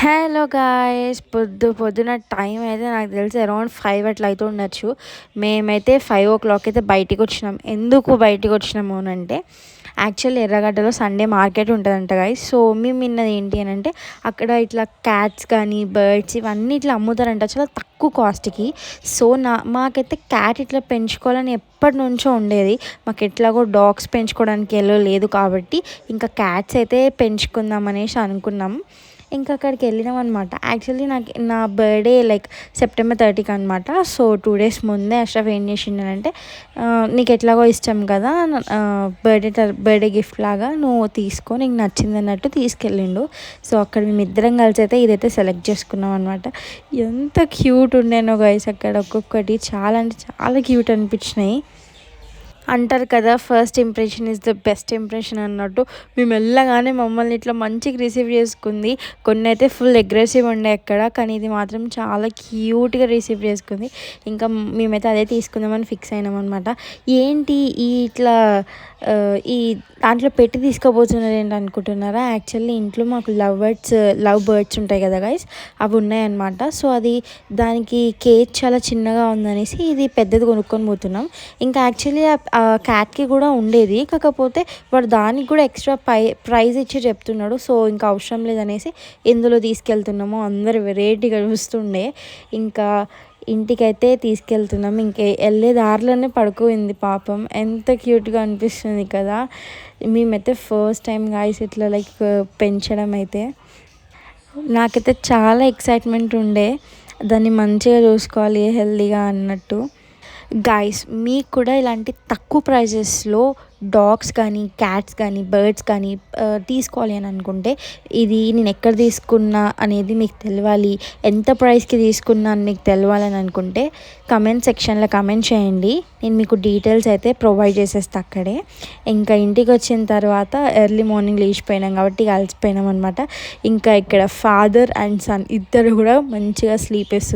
Hello guys పొద్దు పొద్దున time అయితే నాకు తెలిసి అరౌండ్ ఫైవ్ అట్లా అయితే ఉండొచ్చు. మేమైతే ఫైవ్ ఓ క్లాక్ అయితే బయటికి వచ్చినాం. ఎందుకు బయటికి వచ్చినాము అని అంటే యాక్చువల్లీ ఎర్రగడ్డలో సండే మార్కెట్ ఉంటుందంట గాయస్ సో మేము విన్నది ఏంటి అని అంటే అక్కడ ఇట్లా క్యాట్స్ కానీ బర్డ్స్ ఇవన్నీ ఇట్లా అమ్ముతారంట. చాలా తక్కువ కాస్ట్కి సో నా మాకైతే క్యాట్ ఇట్లా పెంచుకోవాలని ఎప్పటి నుంచో ఉండేది. మాకు ఎట్లాగో డాగ్స్ పెంచుకోవడానికి వెళ్ళలేదు లేదు కాబట్టి ఇంకా క్యాట్స్ అయితే పెంచుకుందాం అనేసి అనుకున్నాం. ఇంకా అక్కడికి వెళ్ళినాం అనమాట యాక్చువల్లీ నాకు నా బర్త్డే లైక్ సెప్టెంబర్ థర్టీకి అనమాట సో టూ డేస్ ముందే అష్రఫ్ ఏం చేసిండనంటే నీకు ఎట్లాగో ఇష్టం కదా బర్త్డే బర్త్డే గిఫ్ట్ లాగా నువ్వు తీసుకో నీకు నచ్చింది అన్నట్టు తీసుకెళ్ళిండు. సో అక్కడ మేము ఇద్దరం కలిసి అయితే ఇదైతే సెలెక్ట్ చేసుకున్నాం అనమాట ఎంత క్యూట్ ఉండేనో గైస్ అక్కడ ఒక్కొక్కటి. చాలా అంటే చాలా క్యూట్ అనిపించినాయి. అంటారు కదా first impression is the best impression అన్నట్టు. మేము వెళ్ళగానే మమ్మల్ని ఇట్లా మంచిగా రిసీవ్ చేసుకుంది. కొన్ని అయితే ఫుల్ అగ్రెసివ్ ఉండే అక్కడ కానీ ఇది మాత్రం చాలా క్యూట్గా రిసీవ్ చేసుకుంది. ఇంకా మేమైతే అదే తీసుకుందామని ఫిక్స్ అయినాం అనమాట ఏంటి ఈ ఇట్లా ఈ దాంట్లో పెట్టి తీసుకోబోతున్నారు ఏంటి అనుకుంటున్నారా? యాక్చువల్లీ ఇంట్లో మాకు లవ్ బర్డ్స్ లవ్ బర్డ్స్ ఉంటాయి కదా గైస్ అవి ఉన్నాయన్నమాట. సో అది దానికి కేజ్ చాలా చిన్నగా ఉందనేసి ఇది పెద్దది కొనుక్కొని పోతున్నాం. ఇంకా యాక్చువల్లీ క్యాట్కి కూడా ఉండేది. కాకపోతే వాడు దానికి కూడా ఎక్స్ట్రా పై ప్రైజ్ ఇచ్చి చెప్తున్నాడు. సో ఇంకా అవసరం లేదనేసి ఎందులో తీసుకెళ్తున్నామో అందరు వెరైటీగా చూస్తుండే. ఇంకా ఇంటికైతే తీసుకెళ్తున్నాం. ఇంకే వెళ్ళే దారిలోనే పడుకోయింది పాపం. ఎంత క్యూట్గా అనిపిస్తుంది కదా. మేమైతే ఫస్ట్ టైం గాయస్ ఇట్లా లైక్ పెంచడం అయితే. నాకైతే చాలా ఎక్సైట్మెంట్ ఉండే. దాన్ని మంచిగా చూసుకోవాలి హెల్దీగా అన్నట్టు. గాయస్ మీకు కూడా ఇలాంటి తక్కువ ప్రైజెస్లో డాగ్స్ కానీ క్యాట్స్ కానీ బర్డ్స్ కానీ తీసుకోవాలి అని అనుకుంటే ఇది నేను ఎక్కడ తీసుకున్నా అనేది మీకు తెలవాలి. ఎంత ప్రైస్కి తీసుకున్నా అని మీకు తెలవాలని అనుకుంటే కమెంట్ సెక్షన్లో కమెంట్ చేయండి. నేను మీకు డీటెయిల్స్ అయితే ప్రొవైడ్ చేసేస్తా అక్కడే. ఇంకా ఇంటికి వచ్చిన తర్వాత ఎర్లీ మార్నింగ్ లేచిపోయినాం కాబట్టి కలిసిపోయినాం అనమాట ఇంకా ఇక్కడ ఫాదర్ అండ్ సన్ ఇద్దరు కూడా మంచిగా స్లీప్ వేస్తారు